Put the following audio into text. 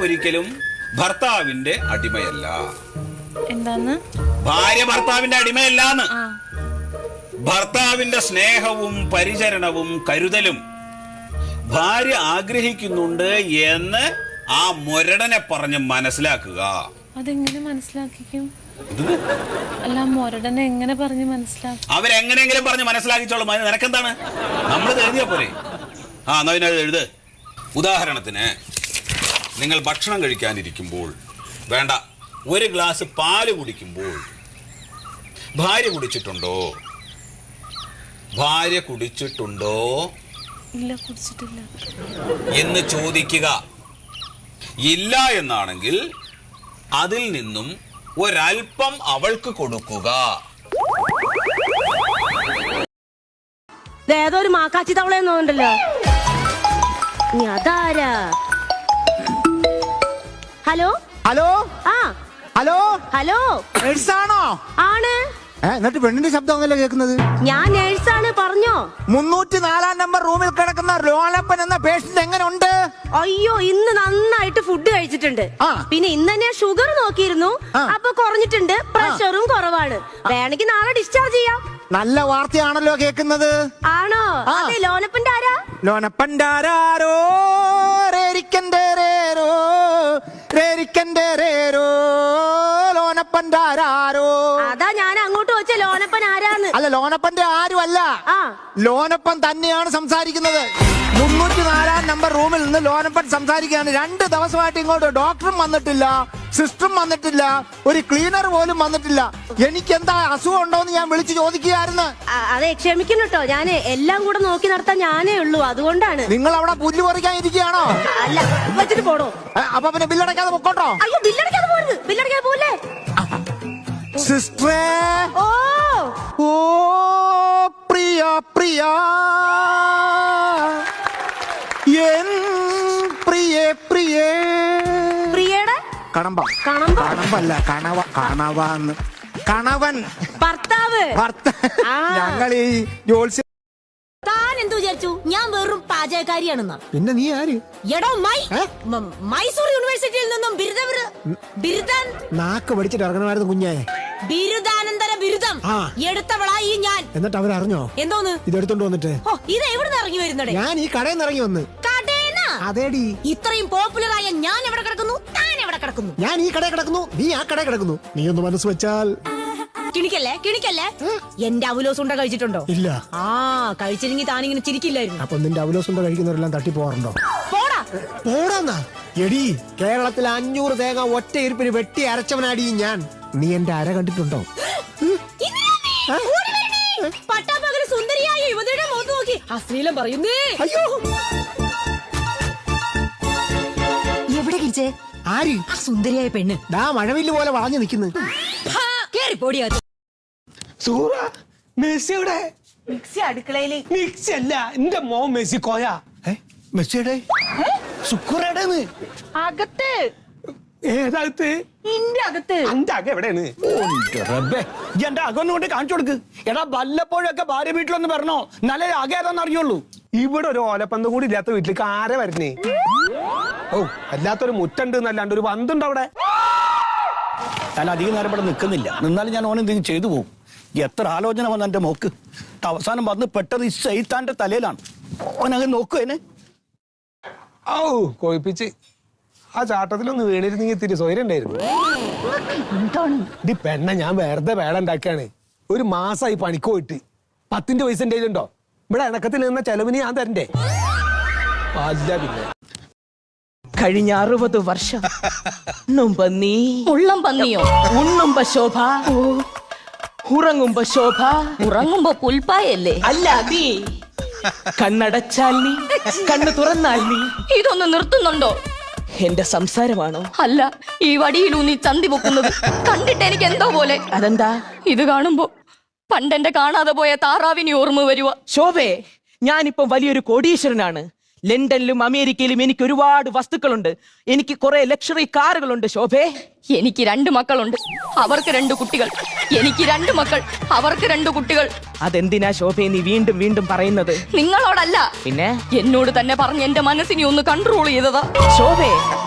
ഒരിക്കലും ഭർത്താവിന്റെ അടിമയല്ല. എന്താന്ന്? ഭാര്യ ഭർത്താവിന്റെ അടിമയല്ലാന്ന്. ഭർത്താവിന്റെ സ്നേഹവും പരിചരണവും കരുതലും ഭാര്യ ആഗ്രഹിക്കുന്നുണ്ട് എന്ന് ആ മുരടനെ പറഞ്ഞ് മനസ്സിലാക്കുക. അതെങ്ങനെ മനസ്സിലാക്കിക്കും? അല്ല മൊരടനെ എങ്ങനെ പറഞ്ഞ് മനസ്സിലാക്കി? അവരെങ്ങനെയെങ്കിലും പറഞ്ഞ് മനസ്സിലാക്കിച്ചോളും. അതിന് നിനക്കെന്താണ്? നമ്മൾ എഴുതിയാ പോരെ. ആ എന്നാ എഴുത്. ഉദാഹരണത്തിന് നിങ്ങൾ ഭക്ഷണം കഴിക്കാനിരിക്കുമ്പോൾ വേണ്ട ഒരു ഗ്ലാസ് പാൽ കുടിക്കുമ്പോൾ ഭാര്യ കുടിച്ചിട്ടുണ്ടോ? ഭാര്യ കുടിച്ചിട്ടുണ്ടോ? ഇല്ല കുടിച്ചിട്ടില്ല. എന്ന് ചോദിക്കുക. ഇല്ല എന്നാണെങ്കിൽ അതിൽ നിന്നും ഒരൽപ്പം അവൾക്ക് കൊടുക്കുക. ഏതോ ഒരു മാക്കാച്ചി തവളയെന്ന് തോന്നുന്നുണ്ടല്ലോ. നീ അതാരാ? ഹലോ? ഹലോ? ആ. ഹലോ? ഹലോ? നേഴ്സാണോ? ആണ്. എന്നിട്ട് പെണ്ണിന്റെ ശബ്ദമൊന്നുമല്ല കേൾക്കുന്നത്? ഞാൻ നേഴ്സാണ് പറഞ്ഞോ. മുന്നൂറ്റി നാലാം നമ്പർ റൂമിൽ കിടക്കുന്ന ലോലപ്പൻ എന്ന പേഷ്യന്റ് എങ്ങനെ ഉണ്ട് അയ്യോ ഇന്ന് നന്നായിട്ട് ഫുഡ് കഴിച്ചിട്ടുണ്ട്. പിന്നെ ഇന്ന് തന്നെ ഷുഗർ നോക്കിയിരുന്നു. അപ്പൊ കുറഞ്ഞിട്ടുണ്ട്. പ്രഷറും കുറവാണ്. വേണമെങ്കിൽ നാളെ ഡിസ്ചാർജ് ചെയ്യാം. നല്ല വാർത്തയാണല്ലോ കേൾക്കുന്നത്. ആണോ. അതെ ലോനപ്പന്റെ ആരാ? ലോനപ്പന്റെ ആരാരോ? അതാ ഞാൻ അങ്ങോട്ട് വെച്ച ലോനപ്പൻ ആരാന്ന് അല്ല ലോനപ്പന്റെ ആരുമല്ല. ലോനപ്പൻ തന്നെയാണ് സംസാരിക്കുന്നത്. മുന്നൂറ്റി നാലാം നമ്പർ റൂമിൽ നിന്ന് ലോനപ്പൻ സംസാരിക്കുകയാണ്. രണ്ട് ദിവസമായിട്ട് ഇങ്ങോട്ട് ഡോക്ടറും വന്നിട്ടില്ല സിസ്റ്ററും വന്നിട്ടില്ല ഒരു ക്ലീനർ പോലും വന്നിട്ടില്ല. എനിക്ക് എന്താ അസുഖം ഉണ്ടോന്ന് ഞാൻ വിളിച്ചു ചോദിക്കുകയായിരുന്നു. അതെ ക്ഷമിക്കുന്നു കേട്ടോ. ഞാൻ എല്ലാം കൂടെ നോക്കി നടത്താൻ ഞാനേ ഉള്ളൂ. അതുകൊണ്ടാണ്. നിങ്ങൾ അവിടെ പുല്ല് പറിക്കാൻ ഇരിക്കുകയാണോ അല്ല വെച്ചിട്ട് പോടോ. അപ്പൊ പിന്നെ ബില്ലടക്കാതെ പൊക്കോട്ടോ? അയ്യോ ബില്ലടക്കാതെ പോരുത് ബില്ലടക്കാതെ പോലെ സിസ്റ്ററേ. ഓ. ഓ. പ്രിയ. എൻ പ്രിയേ പ്രിയേ. പ്രിയയുടെ? കണമ്പ. കണമ്പ? കണമ്പല്ല കണവ കണവന്ന്. കണവൻ. ഭർത്താവ്. ഭർത്ത ഞങ്ങൾ ഈ ജോത്സ്യ താൻ എന്തു വിചാരിച്ചു? ഞാൻ വെറും പാചകക്കാരിയാണെന്ന്? പിന്നെ നീ ആര്? എടോ മൈ മ- മൈസൂർ യൂണിവേഴ്സിറ്റിയിൽ നിന്നും ബിരുദ ബിരുദാൻ നാക്ക് പഠിച്ചിട്ട് ഇറങ്ങണമായിരുന്നു കുഞ്ഞേ. ബിരുദാനന്തര ബിരുദം ആ. എടുത്തവളായി ഞാൻ. എന്നിട്ട് അവരറിഞ്ഞോ? എന്തോന്ന്? ഇതെടുത്തോണ്ട് വന്നിട്ട്. ഓ ഇത് എവിടുന്ന് ഇറങ്ങി വരുന്നടേ? ഞാൻ ഈ കടയിൽ നിന്ന് ഇറങ്ങി വന്ന്. കടേന്നാ? അതേടി. ഇത്രയും പോപ്പുലർ ആയ ഞാൻ എവിടെ കിടക്കുന്നു? താൻ എവിടെ കിടക്കുന്നു? ഞാൻ ഈ കടയിൽ കിടക്കുന്നു. നീ ആ കടയിൽ കിടക്കുന്നു. നീ ഒന്ന് മനസ്സ് വെച്ചാൽ. കിണിക്കല്ലേ? കിണിക്കല്ലേ? എന്റെ അവലോസ് ഉണ്ട കഴിച്ചിട്ടുണ്ടോ? ഇല്ല. ആ കഴിച്ചില്ലെങ്കിൽ താനിങ്ങനെ ചിരിക്കില്ലായിരുന്നു. അപ്പൊ നിന്റെ അവലോസുണ്ട കഴിക്കുന്നവരെല്ലാം തട്ടി പോകാറുണ്ടോ പോടാ. പോടാന്നാ. എടി കേരളത്തിൽ അഞ്ഞൂറ് തേങ്ങ ഒറ്റ ഇരിപ്പിന് വെട്ടി അരച്ചവനാടി ഞാൻ. നീ എന്റെ അര കണ്ടിട്ടുണ്ടോ? സുന്ദരിയായ യുവതിയുടെ മുഖത്ത് നോക്കി. അശ്ലീലം പറയുന്നേ. അയ്യോ. എവിടെ കിരിച്ചേ ആര്? ആ സുന്ദരിയായ പെണ്ണ്. ദാ മഴവില്ല് പോലെ വളഞ്ഞു നിൽക്കുന്നു. കേറി പോടിയാ സൂറ മിക്സി അടുക്കളയിൽ. മിക്സി അല്ല എന്റെ മോൻ മെസ്സി കോയ. മെസ്സിയുടെ സുക്കുറേടെന്ന്. അകത്ത്. ഏതാകത്ത്? നിന്റെ അകത്ത്. അന്റെ അക എവിടെയാണ്? റബ്ബേ. ഈ എന്റെ അകൊന്നും കൊണ്ട് കാണിച്ചു കൊടുക്ക്. എടാ വല്ലപ്പോഴൊക്കെ ഭാര്യ വീട്ടിലൊന്ന് പറഞ്ഞോ നല്ല അക ഏതാന്ന് അറിയുള്ളൂ ഇവിടെ ഒരു ഓലപ്പന്ത കൂടി ഇല്ലാത്ത വീട്ടിലേക്ക് ആരെ വരുന്നേ? ഓ അല്ലാത്തൊരു മുറ്റുണ്ട് എന്നല്ലാണ്ട് ഒരു പന്തുണ്ട് അവിടെ. ഞാൻ അധികം നേരം ഇവിടെ നിൽക്കുന്നില്ല. നിന്നാലും ഞാൻ ഓൻ എന്തെങ്കിലും ചെയ്തു പോകും എത്ര ആലോചന വന്ന എന്റെ മോക്ക്. അവസാനം വന്ന് പെട്ടത് ഈ സൈത്താന്റെ തലയിലാണ്. ഓനങ്ങ് നോക്കുവേനെ ഔ കൊഴിപ്പിച്ച്. ആ ചാട്ടത്തിലൊന്ന് വീണിരുന്നെങ്കിൽ ഇത്തിരി സ്വയം ഉണ്ടായിരുന്നു. ഈ പെണ്ണ ഞാൻ വെറുതെ വേട ഉണ്ടാക്കാണ് ഒരു മാസമായി പണിക്ക് പോയിട്ട്. പത്തിന്റെ പൈസ എന്റെ കയ്യിലുണ്ടോ? ഇവിടെ ഇണക്കത്തിൽ നിന്ന ചെലവിന് ഞാൻ തരണ്ടേ? അല്ല പിന്നെ. കഴിഞ്ഞ അറുപത് വർഷം. മുമ്പ് നീ. ഉള്ളം പന്നിയോ? ഉണ്ണുമ്പോ ശോഭ. ഉറങ്ങുമ്പോ ശോഭ. ഉറങ്ങുമ്പോ പുൽപ്പായല്ലേ? അല്ല നീ. കണ്ണടച്ചാൽ നീ കണ്ണു തുറന്നാൽ നീ. ഇതൊന്ന് നിർത്തുന്നുണ്ടോ? എന്റെ സംസാരമാണോ? അല്ല ഈ വടിയിലൂന്നി ചന്തി പൊക്കുന്നത്. കണ്ടിട്ട് എനിക്ക് എന്തോ പോലെ. അതെന്താ? ഇത് കാണുമ്പോ പണ്ടെന്റെ കാണാതെ പോയ താറാവിനി ഓർമ്മ വരുക ശോഭേ ഞാനിപ്പോ വലിയൊരു കോടീശ്വരനാണ്. ലണ്ടനിലും അമേരിക്കയിലും എനിക്ക് ഒരുപാട് വസ്തുക്കളുണ്ട്. എനിക്ക് കുറെ ലക്ഷറി കാറുകളുണ്ട് ശോഭേ. എനിക്ക് രണ്ട് മക്കളുണ്ട്. അവർക്ക് രണ്ട് കുട്ടികൾ. എനിക്ക് രണ്ട് മക്കൾ. അവർക്ക് രണ്ട് കുട്ടികൾ. അതെന്തിനാ ശോഭ നീ വീണ്ടും വീണ്ടും പറയുന്നത്? നിങ്ങളോടല്ല. പിന്നെ? എന്നോട് തന്നെ പറഞ്ഞ് എന്റെ മനസ്സിനെ ഒന്ന് കൺട്രോൾ ചെയ്തതാ. ശോഭേ